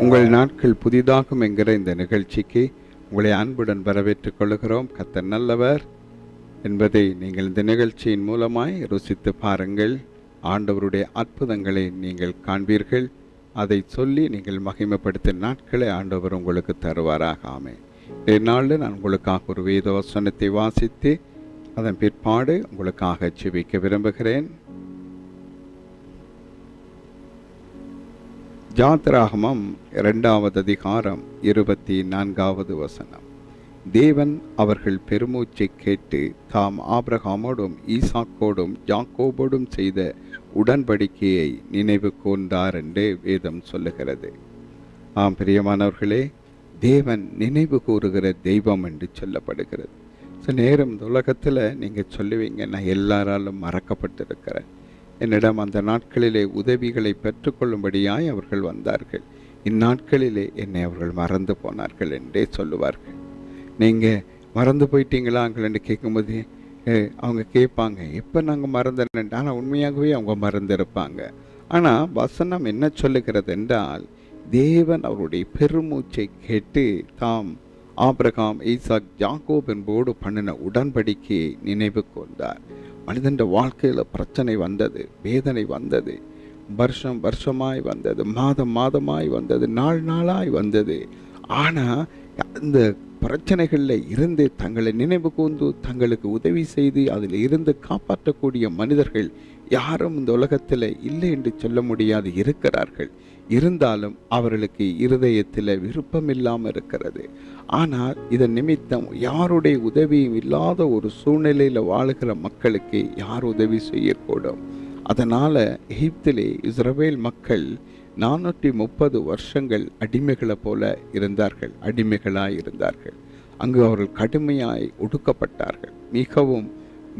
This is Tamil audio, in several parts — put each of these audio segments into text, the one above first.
உங்கள் நாட்கள் புதிதாகும் என்கிற இந்த நிகழ்ச்சிக்கு உங்களை அன்புடன் வரவேற்றுக் கொள்கிறோம். கத்த நல்லவர். என்பதை நீங்கள் இந்த நிகழ்ச்சியின் மூலமாய் ருசித்து பாருங்கள். ஆண்டவருடைய அற்புதங்களை நீங்கள் காண்பீர்கள். அதை சொல்லி நீங்கள் மகிமைப்படுத்தும் நாட்களை ஆண்டவர் உங்களுக்கு தருவாராக. ஆமே இந்நாளில் நான் உங்களுக்காக ஒரு வேத வசனத்தை வாசித்து அதன் பிற்பாடு உங்களுக்காக ஜெபிக்க விரும்புகிறேன். ஜாத்ராகமம் இரண்டாவது அதிகாரம் இருபத்தி நான்காவது வசனம். தேவன் அவர்கள் பெருமூச்சை கேட்டு தாம் ஆபிரகாமோடும் ஈசாக்கோடும் ஜாக்கோபோடும் செய்த உடன்படிக்கையை நினைவு கூர்ந்தார் என்று வேதம் சொல்லுகிறது. ஆம் பிரியமானவர்களே தேவன் நினைவு கூறுகிற தெய்வம் என்று சொல்லப்படுகிறது. சில நேரம் உலகத்தில் நீங்கள் சொல்லுவீங்க நான் எல்லாராலும் மறக்கப்பட்டிருக்கிறேன். என்னிடம் அந்த நாட்களிலே உதவிகளை பெற்றுக்கொள்ளும்படியாய் அவர்கள் வந்தார்கள். இந்நாட்களிலே என்னை அவர்கள் மறந்து போனார்கள் என்றே சொல்லுவார்கள். நீங்கள் மறந்து போயிட்டீங்களாங்கள்னு கேட்கும்போது அவங்க கேட்பாங்க. எப்போ நாங்கள் மறந்துடணும் ஆனால் உண்மையாகவே அவங்க மறந்துருப்பாங்க. ஆனால் வசனம் என்ன சொல்லுகிறது என்றால் தேவன் அவருடைய பெருமூச்சை கேட்டு தாம் ஆபிரகாம் ஈசாக் யாக்கோப் என்போடு பண்ணின உடன்படிக்கையை நினைவு கொண்டார் மனிதன் வாழ்க்கையில் பிரச்சனை வந்தது வேதனை வந்தது வருஷம் வருஷமாய் வந்தது மாதம் மாதமாய் வந்தது நாள் நாளாய் வந்தது. ஆனால் அந்த பிரச்சனைகளில் இருந்து தங்களை நினைவு கூர்ந்து தங்களுக்கு உதவி செய்து அதில் இருந்து காப்பாற்றக்கூடிய மனிதர்கள் யாரும் இந்த உலகத்தில் இல்லை என்று சொல்ல முடியாது இருக்கிறார்கள். இருந்தாலும் அவர்களுக்கு இருதயத்தில் விருப்பம் இல்லாமல் இருக்கிறது. ஆனால் இதன் நிமித்தம் யாருடைய உதவியும் இல்லாத ஒரு சூழ்நிலையில் வாழுகிற மக்களுக்கு யார் உதவி செய்யக்கூடும்? அதனால் எகிப்திலே இஸ்ரவேல் மக்கள் நானூற்றி முப்பது வருஷங்கள் அடிமைகளை போல இருந்தார்கள் அடிமைகளாக இருந்தார்கள். அங்கு அவர்கள் கடுமையாய் ஒடுக்கப்பட்டார்கள். மிகவும்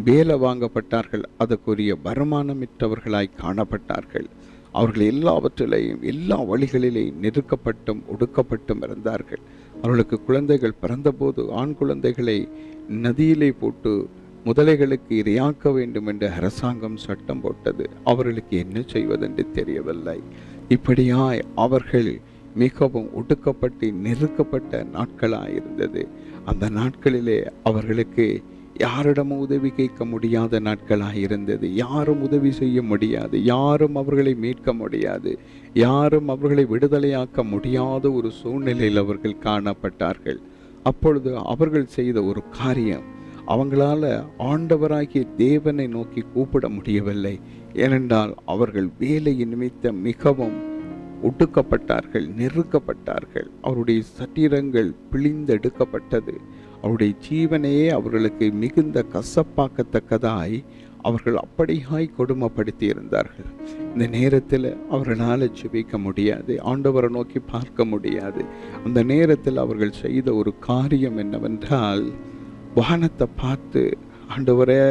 வேலை வாங்கப்பட்டார்கள். அதற்குரிய வருமானமிட்டவர்களாய் காணப்பட்டார்கள். அவர்கள் எல்லாவற்றிலையும் எல்லா வழிகளிலேயும் நெருக்கப்பட்டும் ஒடுக்கப்பட்டும் இருந்தார்கள். அவர்களுக்கு குழந்தைகள் பிறந்தபோது ஆண் குழந்தைகளை நதியிலே போட்டு முதலைகளுக்கு இரையாக்க வேண்டும் என்று அரசாங்கம் சட்டம் போட்டது. அவர்களுக்கு என்ன செய்வதென்று தெரியவில்லை. இப்படியாய் அவர்கள் மிகவும் ஒடுக்கப்பட்டு நெருக்கப்பட்ட நாட்களாயிருந்தது அந்த நாட்களிலே அவர்களுக்கு யாரிடமும் உதவி கேட்க முடியாத நாட்களாக இருந்தது. யாரும் உதவி செய்ய முடியாது. யாரும் அவர்களை மீட்க முடியாது. யாரும் அவர்களை விடுதலையாக்க முடியாத ஒரு சூழ்நிலையில் அவர்கள் காணப்பட்டார்கள். அப்பொழுது அவர்கள் செய்த ஒரு காரியம் அவங்களால ஆண்டவராகிய தேவனை நோக்கி கூப்பிட முடியவில்லை. ஏனென்றால் அவர்கள் வேலையின் நிமித்தம் மிகவும் ஒடுக்கப்பட்டார்கள் நெருக்கப்பட்டார்கள். அவருடைய சட்டீரங்கள் பிழிந்தெடுக்கப்பட்டது. அவருடைய ஜீவனையே அவர்களுக்கு மிகுந்த கசப்பாக்கத்தக்கதாய் அவர்கள் அப்படியாய் கொடுமைப்படுத்தி இருந்தார்கள் இந்த நேரத்தில் அவர்களால் ஜெபிக்க முடியாது ஆண்டவரை நோக்கி பார்க்க முடியாது. அந்த நேரத்தில் அவர்கள் செய்த ஒரு காரியம் என்னவென்றால் வானத்தை பார்த்து ஆண்டவரே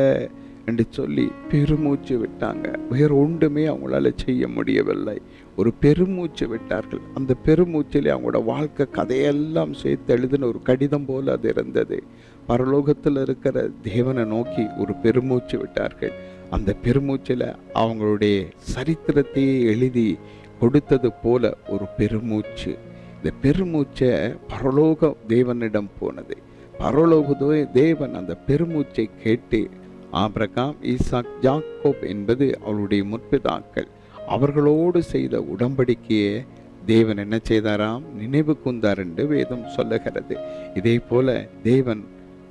என்று சொல்லி பெருமூச்சு விட்டாங்க. வேறு ஒன்றுமே அவங்களால செய்ய முடியவில்லை. ஒரு பெருமூச்சு விட்டார்கள். அந்த பெருமூச்சிலே அவங்களோட வாழ்க்கை கதையெல்லாம் சேர்த்து எழுதின ஒரு கடிதம் போல் அது இருந்தது. பரலோகத்தில் இருக்கிற தேவனை நோக்கி ஒரு பெருமூச்சு விட்டார்கள். அந்த பெருமூச்சில் அவங்களுடைய சரித்திரத்தையே எழுதி கொடுத்தது போல ஒரு பெருமூச்சு. இந்த பெருமூச்சை பரலோக தேவனிடம் போனது. பரலோக தேவன் அந்த பெருமூச்சை கேட்டு ஆபிரகாம் ஈசாக் ஜாக்கோப் என்பது அவருடைய முற்பிதாக்கள். அவர்களோடு செய்த உடம்படிக்கையே தேவன் என்ன செய்தாராம்? நினைவு கூர்ந்தார் என்று வேதம் சொல்லுகிறது. இதே போல தேவன்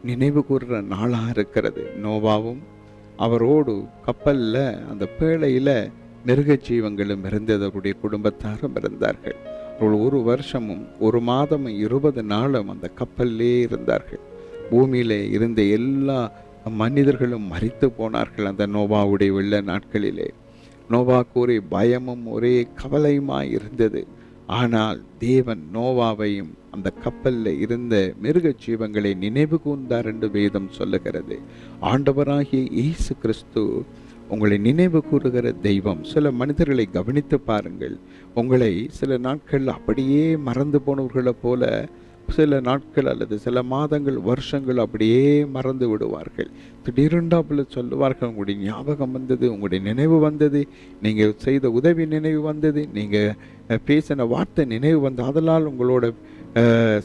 நினைவு கூறுற நாளாக இருக்கிறது. நோவாவும் அவரோடு கப்பலில் அந்த பேழையில் மிருக ஜீவங்களும் இருந்தது அவருடைய குடும்பத்தாரும் இருந்தார்கள். அவர்கள் ஒரு வருஷமும் ஒரு மாதமும் இருபது நாளும் அந்த கப்பல்லே இருந்தார்கள். பூமியிலே இருந்த எல்லா மனிதர்களும் மறித்து போனார்கள் அந்த நோவாவுடைய வெள்ள நாட்களிலே. நோவாக்கு ஒரே பயமும் ஒரே கவலையுமாய் இருந்தது. ஆனால் தேவன் நோவாவையும் அந்த கப்பலில் இருந்த மிருக ஜீவங்களை நினைவு கூர்ந்தார் என்று வேதம் சொல்லுகிறது. ஆண்டவராகிய இயேசு கிறிஸ்து உங்களை நினைவு கூறுகிற தெய்வம். சில மனிதர்களை கவனித்து பாருங்கள். உங்களை சில நாட்கள் அப்படியே மறந்து போனவர்களைப் போல சில நாட்கள் அல்லது சில மாதங்கள் வருஷங்கள் அப்படியே மறந்து விடுவார்கள். திடீரென்றாப்புல சொல்லுவார்கள் உங்களுடைய ஞாபகம் வந்தது உங்களுடைய நினைவு வந்தது நீங்கள் செய்த உதவி நினைவு வந்தது நீங்கள் பேசின வார்த்தை நினைவு வந்து அதனால் உங்களோட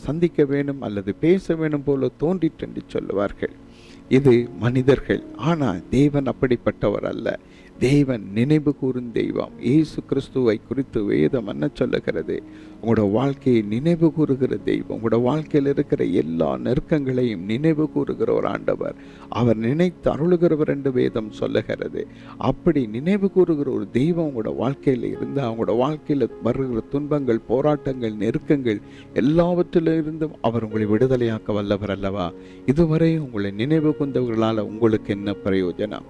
சந்திக்க வேணும் அல்லது பேச வேணும் போல தோன்றிட்டு என்று சொல்லுவார்கள். இது மனிதர்கள். ஆனால் தேவன் அப்படிப்பட்டவர் அல்ல. தேவன் நினைவு கூறும் தெய்வம். இயேசு கிறிஸ்துவை குறித்து வேதம் என்ன சொல்லுகிறது? உங்களோட வாழ்க்கையை நினைவு கூறுகிற தெய்வம் உங்களோட வாழ்க்கையில் இருக்கிற எல்லா நெருக்கங்களையும் நினைவு கூறுகிற ஒரு ஆண்டவர். அவர் நினைத்து அருளுகிறவர் என்று வேதம் சொல்லுகிறது. அப்படி நினைவு கூறுகிற ஒரு தெய்வம் உங்களோட வாழ்க்கையில் இருந்தால் அவங்களோட வாழ்க்கையில் வருகிற துன்பங்கள் போராட்டங்கள் நெருக்கங்கள் எல்லாவற்றிலிருந்தும் அவர் உங்களை விடுதலையாக்க வல்லவர் அல்லவா? இதுவரை உங்களை நினைவு கொண்டவர்களால் உங்களுக்கு என்ன பிரயோஜனம்?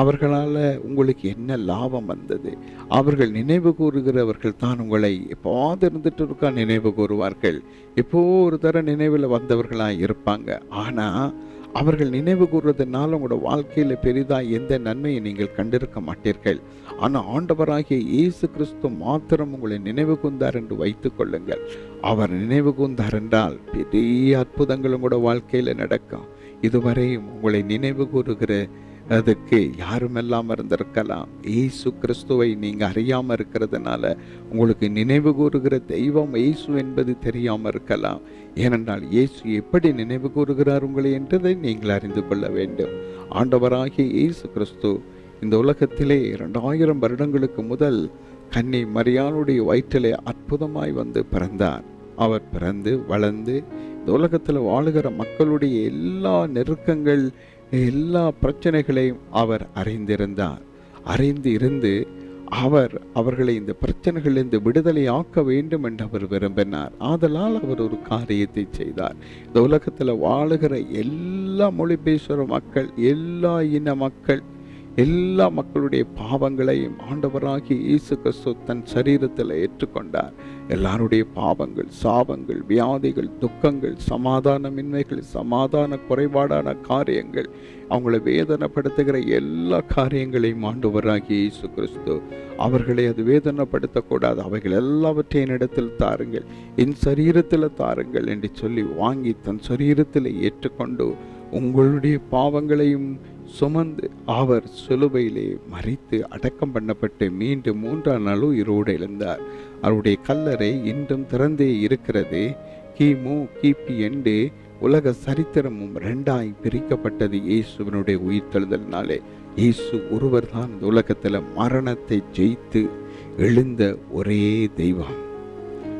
அவர்களால் உங்களுக்கு என்ன லாபம் வந்தது? அவர்கள் நினைவு கூறுகிறவர்கள் தான் உங்களை எப்போது இருந்துட்டு இருக்கா நினைவு கூறுவார்கள். எப்போ ஒரு தர நினைவில் வந்தவர்களாக இருப்பாங்க. ஆனால் அவர்கள் நினைவு கூறுறதுனால உங்களோட வாழ்க்கையில் பெரிதாக எந்த நன்மையை நீங்கள் கண்டிருக்க மாட்டீர்கள். ஆனால் ஆண்டவராகிய இயேசு கிறிஸ்து மாத்திரம் உங்களை நினைவு கூர்ந்தார் என்று வைத்து கொள்ளுங்கள். அவர் நினைவு கூர்ந்தார் என்றால் பெரிய அற்புதங்கள் உங்களோட வாழ்க்கையில் நடக்கும். இதுவரையும் உங்களை நினைவு கூறுகிற அதுக்கு யாருமெல்லாம் இருந்திருக்கலாம். இயேசு கிறிஸ்துவை நீங்கள் அறியாமல் இருக்கிறதுனால உங்களுக்கு நினைவு கூறுகிற தெய்வம் இயேசு என்பது தெரியாமல் இருக்கலாம். ஏனென்றால் இயேசு எப்படி நினைவு கூறுகிறார் உங்களை என்றதை நீங்கள் அறிந்து கொள்ள வேண்டும். ஆண்டவராகிய இயேசு கிறிஸ்து இந்த உலகத்திலே இரண்டாயிரம் வருடங்களுக்கு முதல் கன்னி மரியாளுடைய வயிற்றிலே அற்புதமாய் வந்து பிறந்தார். அவர் பிறந்து வளர்ந்து இந்த உலகத்தில் வாழுகிற மக்களுடைய எல்லா நெருக்கங்கள் எல்லா பிரச்சனைகளையும் அவர் அறிந்திருந்தார். அறிந்து இருந்து அவர் அவர்களை இந்த பிரச்சனைகளிலிருந்து விடுதலை ஆக்க வேண்டும் என்று அவர் விரும்பினார். ஆதலால் அவர் ஒரு காரியத்தை செய்தார். இந்த உலகத்தில் வாழுகிற எல்லா மொழி பேசுகிற மக்கள் எல்லா இன மக்கள் எல்லா மக்களுடைய பாவங்களையும் ஆண்டவராகி இயேசு கிறிஸ்து தன் சரீரத்தில் ஏற்றுக்கொண்டார். எல்லாருடைய பாவங்கள் சாபங்கள் வியாதிகள் துக்கங்கள் சமாதானமின்மைகள் சமாதான குறைபாடான காரியங்கள் அவங்களை வேதனைப்படுத்துகிற எல்லா காரியங்களையும் ஆண்டவராகி இயேசு கிறிஸ்து. அவர்களை அது வேதனைப்படுத்தக்கூடாது. அவைகள் எல்லாவற்றையும் இடத்தில் தாருங்கள். என் சரீரத்தில் தாருங்கள் என்று சொல்லி வாங்கி தன் சரீரத்தில் ஏற்றுக்கொண்டு உங்களுடைய பாவங்களையும் சுமந்து அவர் சிலுவையிலே மறித்து அடக்கம் பண்ணப்பட்டு மீண்டும் மூன்றாம் நாள் உயிரோடு எழுந்தார். அவருடைய கல்லறை இன்றும் திறந்தே இருக்கிறது. கிமு கிபி என்று உலக சரித்திரமும் ரெண்டாய் பிரிக்கப்பட்டது இயேசுவனுடைய உயிர்த்தெழுதலினாலே. இயேசு ஒருவர் தான் இந்த உலகத்தில் மரணத்தை ஜெயித்து எழுந்த ஒரே தெய்வம்.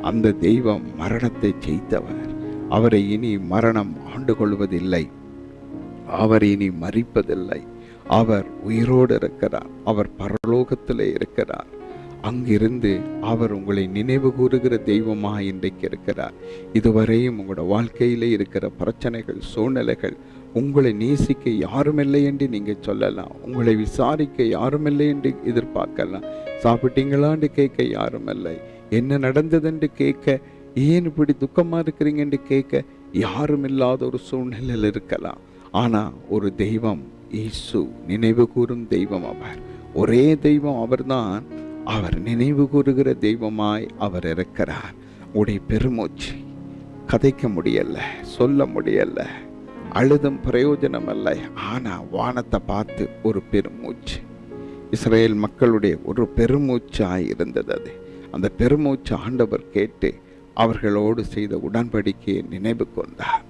அந்த தெய்வம் மரணத்தை ஜெயித்தவர். அவரை இனி மரணம் ஆண்டு கொள்வதில்லை அவர் இனி மறிப்பதில்லை அவர் உயிரோடு இருக்கிறார். அவர் பரலோகத்திலே இருக்கிறார். அங்கிருந்து அவர் உங்களை நினைவு கூறுகிற தெய்வமாக இன்றைக்கு இருக்கிறார். இதுவரையும் உங்களோட வாழ்க்கையிலே இருக்கிற பிரச்சனைகள் சூழ்நிலைகள் உங்களை நேசிக்க யாருமில்லை என்று நீங்கள் சொல்லலாம். உங்களை விசாரிக்க யாருமில்லை என்று எதிர்பார்க்கலாம். சாப்பிட்டீங்களான்னு கேட்க யாருமில்லை. என்ன நடந்ததுன்னு கேட்க ஏன் இப்படி துக்கமாக இருக்கிறீங்க என்று கேட்க யாரும் இல்லாத ஒரு சூழ்நிலையில் இருக்கலாம். ஆனால் ஒரு தெய்வம் இயேசு நினைவு கூறும் தெய்வம் அவர். ஒரே தெய்வம் அவர்தான். அவர் நினைவு கூறுகிற தெய்வமாய் அவர் இருக்கிறார். உடைய பெருமூச்சு கதைக்க முடியல சொல்ல முடியல அழுதும் பிரயோஜனம் இல்லை. ஆனால் வானத்தை பார்த்து ஒரு பெருமூச்சு. இஸ்ரேல் மக்களுடைய ஒரு பெருமூச்சாய் இருந்தது அது. அந்த பெருமூச்சு ஆண்டவர் கேட்டு அவர்களோடு செய்த உடன்படிக்கையை நினைவு கொண்டார்.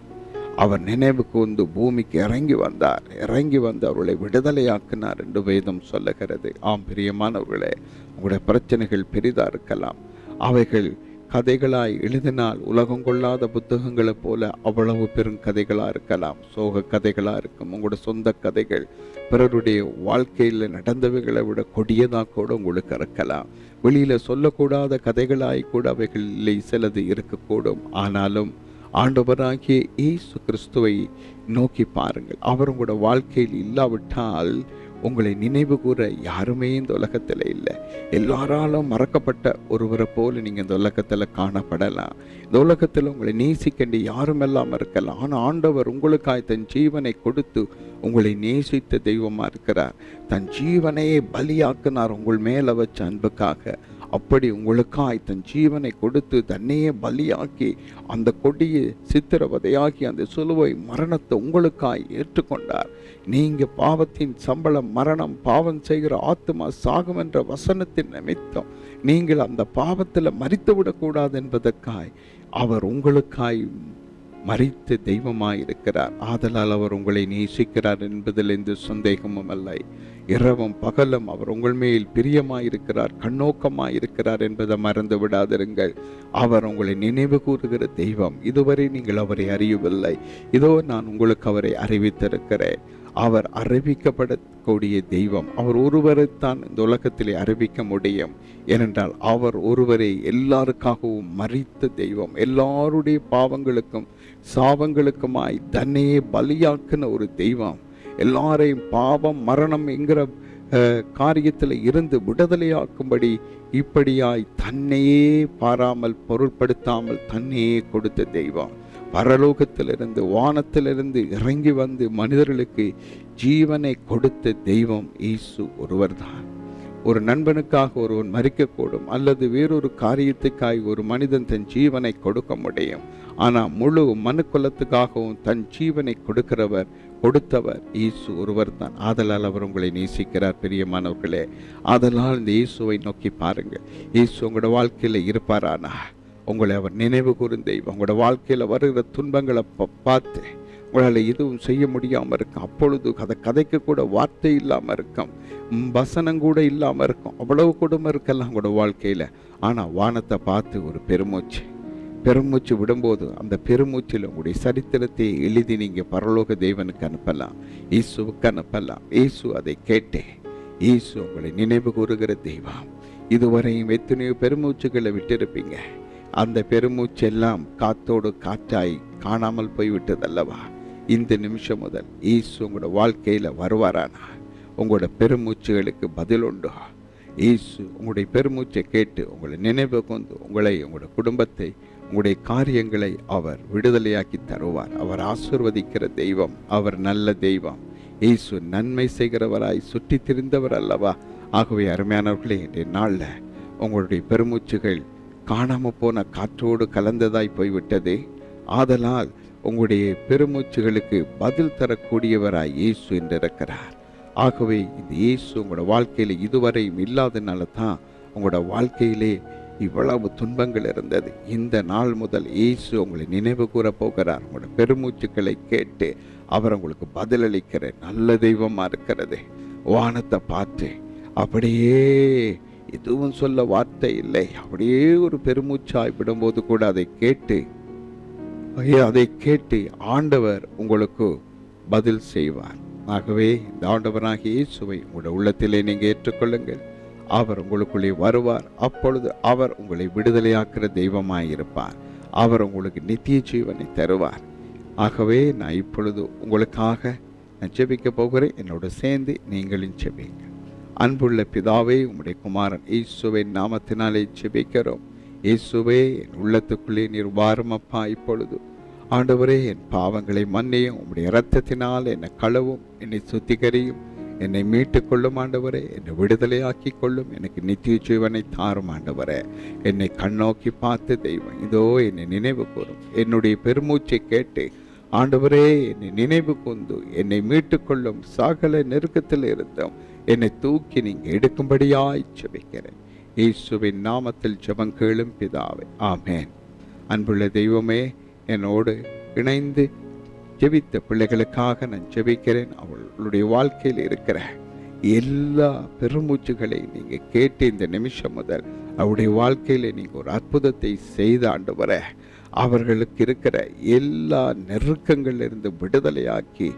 அவர் நினைவு கூர்ந்து பூமிக்கு இறங்கி வந்தார். இறங்கி வந்து அவர்களை விடுதலையாக்கினார் என்று வேதம் சொல்லுகிறது. ஆம் பிரியமானவர்களே உங்களுடைய பிரச்சனைகள் பெரிதாக இருக்கலாம். அவைகள் கதைகளாய் எழுதினால் உலகம் கொள்ளாத புத்தகங்களைப் போல அவ்வளவு பெரும் கதைகளாக இருக்கலாம். சோக கதைகளாக இருக்கும். உங்களோட சொந்த கதைகள் பிறருடைய வாழ்க்கையில் நடந்தவைகளை விட கொடியதாக கூட உங்களுக்கு இருக்கலாம். வெளியில் சொல்லக்கூடாத கதைகளாய் கூட அவைகளில் சிலது இருக்கக்கூடும். ஆனாலும் ஆண்டவராகிய இயேசு கிறிஸ்துவை நோக்கி பாருங்கள். அவர் உங்களோட வாழ்க்கையில் இல்லாவிட்டால் உங்களை நினைவு கூற யாருமே இந்த உலகத்தில் இல்லை. எல்லாராலும் மறக்கப்பட்ட ஒருவரை போல் நீங்கள் இந்த உலகத்தில் காணப்படலாம். இந்த உலகத்தில் உங்களை நேசிக்கண்டி யாரும் எல்லாம் இருக்கலாம். ஆனால் ஆண்டவர் உங்களுக்காய் தன் ஜீவனை கொடுத்து உங்களை நேசித்த தெய்வமாக இருக்கிறார். தன் ஜீவனையே பலியாக்குனார் உங்கள் மேலே வச்ச அன்புக்காக. அப்படி உங்களுக்காய் தன் ஜீவனை கொடுத்து தன்னையே பலியாக்கி அந்த கொடிய சித்திரவதையாக்கி அந்த சிலுவை மரணத்தை உங்களுக்காய் ஏற்றுக்கொண்டார். நீங்க பாவத்தின் சம்பளம் மரணம் பாவம் செய்கிற ஆத்மா சாகும் என்ற வசனத்தின் நிமித்தம் நீங்கள் அந்த பாவத்தில் மறித்து விடக்கூடாது என்பதற்காய் அவர் உங்களுக்காய் மறித்து தெய்வமாய் இருக்கிறார் ஆதலால் அவர் உங்களை நேசிக்கிறார் என்பதில் எந்த சந்தேகமும் இல்லை. இரவும் பகலும் அவர் உங்கள் மேல் பிரியமாயிருக்கிறார் இருக்கிறார் இருக்கிறார் என்பதை மறந்து விடாதிருங்கள். அவர் உங்களை நினைவு கூறுகிற தெய்வம். இதுவரை நீங்கள் அவரை அறியவில்லை. இதோ நான் உங்களுக்கு அவரை அறிவித்திருக்கிறேன். அவர் அறிவிக்கப்படக்கூடிய தெய்வம். அவர் ஒருவரைத்தான் இந்த உலகத்திலே அறிவிக்க முடியும். ஏனென்றால் அவர் ஒருவரை எல்லாருக்காகவும் மறித்த தெய்வம். எல்லாருடைய பாவங்களுக்கும் சாபங்களுக்குமாய் தன்னையே பலியாக்கின ஒரு தெய்வம். எல்லாரையும் பாவம் மரணம் என்கிற அஹ், காரியத்தில் இருந்து விடுதலையாக்கும்படி இப்படியாய் தன்னையே பாராமல் பொருட்படுத்தாமல் தன்னையே கொடுத்த தெய்வம். பரலோகத்திலிருந்து வானத்திலிருந்து இறங்கி வந்து மனிதர்களுக்கு ஜீவனை கொடுத்த தெய்வம் இயேசு ஒருவர்தான். ஒரு நண்பனுக்காக ஒருவன் மறிக்கக்கூடும் அல்லது வேறொரு காரியத்துக்காய் ஒரு மனிதன் தன் ஜீவனை கொடுக்க முடியும். ஆனால் முழு மனுக்குலத்துக்காகவும் தன் ஜீவனை கொடுக்கிறவர் கொடுத்தவர் இயேசு ஒருவர் தான் ஆதலால் அவர் உங்களை நேசிக்கிறார் பிரியமானவர்களே. ஆதலால் இந்த இயேசுவை நோக்கி பாருங்கள். இயேசு உங்களோட வாழ்க்கையில் இருப்பாரானா? உங்களை அவர் நினைவு கூர்ந்து உங்களோட வாழ்க்கையில் வருகிற துன்பங்களை பார்த்து உங்களால் எதுவும் செய்ய முடியாமல் இருக்கும். அப்பொழுது கதை கதைக்க கூட வார்த்தை இல்லாமல் இருக்கும். வசனங்கூட வசனம் கூட இல்லாமல் இருக்கும். அவ்வளவு கொடுமை இருக்கலாம் உங்களோட வாழ்க்கையில். ஆனால் வானத்தை பார்த்து ஒரு பெருமூச்சு. பெருமூச்சு விடும்போது அந்த பெருமூச்சில் உங்களுடைய சரித்திரத்தை எழுதி நீங்கள் பரலோக தேவனுக்கு அனுப்பலாம். ஈசுவுக்கு அனுப்பலாம். ஈசு அதை கேட்டேன் ஈசு உங்களை நினைவு கூறுகிற தெய்வம். இதுவரையும் எத்தனையோ பெருமூச்சுகளை விட்டிருப்பீங்க. அந்த பெருமூச்செல்லாம் காத்தோடு காற்றாய் காணாமல் போய்விட்டதல்லவா? இந்த நிமிஷம் முதல் ஈசு உங்களோட வாழ்க்கையில் வருவாரானா? உங்களோட பெருமூச்சுகளுக்கு பதில் உண்டோ? ஈசு உங்களுடைய பெருமூச்சை கேட்டு உங்களை நினைவு கொண்டு உங்களை உங்களோட குடும்பத்தை உங்களுடைய காரியங்களை அவர் விடுதலையாக்கி தருவார். அவர் ஆசிர்வதிக்கிற தெய்வம் அவர் நல்ல தெய்வம். இயேசு நன்மை செய்கிறவராய் சுற்றி திரிந்தவர் அல்லவா? ஆகவே அருமையானவர்களே இன்றைய நாளில் உங்களுடைய பெருமூச்சுகள் காணாமல் போன காற்றோடு கலந்ததாய் போய்விட்டது. ஆதலால் உங்களுடைய பெருமூச்சுகளுக்கு பதில் தரக்கூடியவராய் இயேசு என்றிருக்கிறார் ஆகவே இந்த இயேசு உங்களோட வாழ்க்கையில் இதுவரையும் இல்லாதனால தான் உங்களோட வாழ்க்கையிலே இவ்வளவு துன்பங்கள் இருந்தது. இந்த நாள் முதல் இயேசு உங்களை நினைவு கூற போகிறார். உங்களோட பெருமூச்சுக்களை கேட்டு அவர் உங்களுக்கு பதிலளிக்கிற நல்ல தெய்வமா இருக்கிறது. வானத்தை பார்த்து அப்படியே எதுவும் சொல்ல வார்த்தை இல்லை. அப்படியே ஒரு பெருமூச்சாய் விடும்போது கூட அதை கேட்டு அதை கேட்டு ஆண்டவர் உங்களுக்கு பதில் செய்வார். ஆகவே இந்த ஆண்டவராகிய இயேசுவை உங்களோட உள்ளத்திலே நீங்க ஏற்றுக்கொள்ளுங்கள். அவர் உங்களுக்குள்ளே வருவார். அப்பொழுது அவர் உங்களை விடுதலையாக்குற தெய்வமாயிருப்பார். அவர் உங்களுக்கு நித்திய ஜீவனை தருவார். ஆகவே நான் இப்பொழுது உங்களுக்காக நான் ஜெபிக்க போகிறேன். என்னோட சேர்ந்து நீங்களும் ஜெபிங்க. அன்புள்ள பிதாவே உம்முடைய குமாரன் இயேசுவின் நாமத்தினாலே ஜெபிக்கிறோம். இயேசுவே என் உள்ளத்துக்குள்ளே நீர் வாரமப்பா அப்பா இப்பொழுது. ஆண்டவரே என் பாவங்களை மன்னியும். உம்முடைய இரத்தத்தினால் என்னை கழுவும் என்னை சுத்திகரியும். என்னை மீட்டுக் கொள்ளும் ஆண்டவரே என்னை விடுதலையாக்கி கொள்ளும் எனக்கு நித்திய ஜீவனை தாரும் ஆண்டவரே. என்னை கண்ணோக்கி பார்த்து தெய்வம் இதோ என்னை நினைவு கூறும். என்னுடைய பெருமூச்சை கேட்டு ஆண்டவரே என்னை நினைவு கொண்டு என்னை மீட்டுக் கொள்ளும் சகல நெருக்கத்தில் இருந்தும் என்னை தூக்கி நீங்கள் எடுக்கும்படியாய் ஜபிக்கிறேன். இயேசுவின் நாமத்தில் ஜபம் கேளும் பிதாவே. ஆமேன். அன்புள்ள தெய்வமே என்னோடு இணைந்து ஜெபித்த பிள்ளைகளுக்காக நான் ஜெபிக்கிறேன். அவளுடைய வாழ்க்கையில் இருக்கிற எல்லா பெருமூச்சுகளை நீங்கள் கேட்டு இந்த நிமிஷம் முதல் அவருடைய வாழ்க்கையில் நீங்கள் ஒரு அற்புதத்தை செய்த ஆண்டு வர அவர்களுக்கு இருக்கிற எல்லா நெருக்கங்களிலிருந்து விடுதலையாக்கி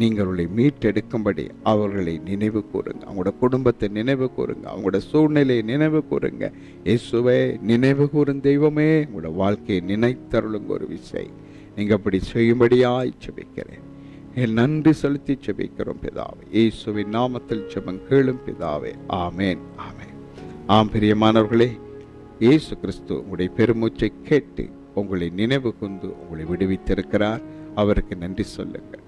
நீங்கள் மீட்டெடுக்கும்படி அவர்களை நினைவு கூறுங்க. அவங்களோட குடும்பத்தை நினைவு கூறுங்க. அவங்களோட சூழ்நிலையை நினைவு கூறுங்க. இயேசுவே நினைவு கூறும் தெய்வமே உங்களோட வாழ்க்கையை நினைத்தருளுங்க ஒரு விஷயம் நீங்க அப்படி செய்யும்படியாய் செபிக்கிறேன் என் நன்றி செலுத்தி செபிக்கிறோம் பிதாவே. இயேசுவின் நாமத்தில் செபம் கேளும் பிதாவே. ஆமேன் ஆமேன். ஆம் பிரியமானவர்களே இயேசு கிறிஸ்து உங்களுடைய பெருமூச்சை கேட்டு உங்களை நினைவு கொண்டு உங்களை விடுவித்திருக்கிறார். அவருக்கு நன்றி சொல்லுங்கள்.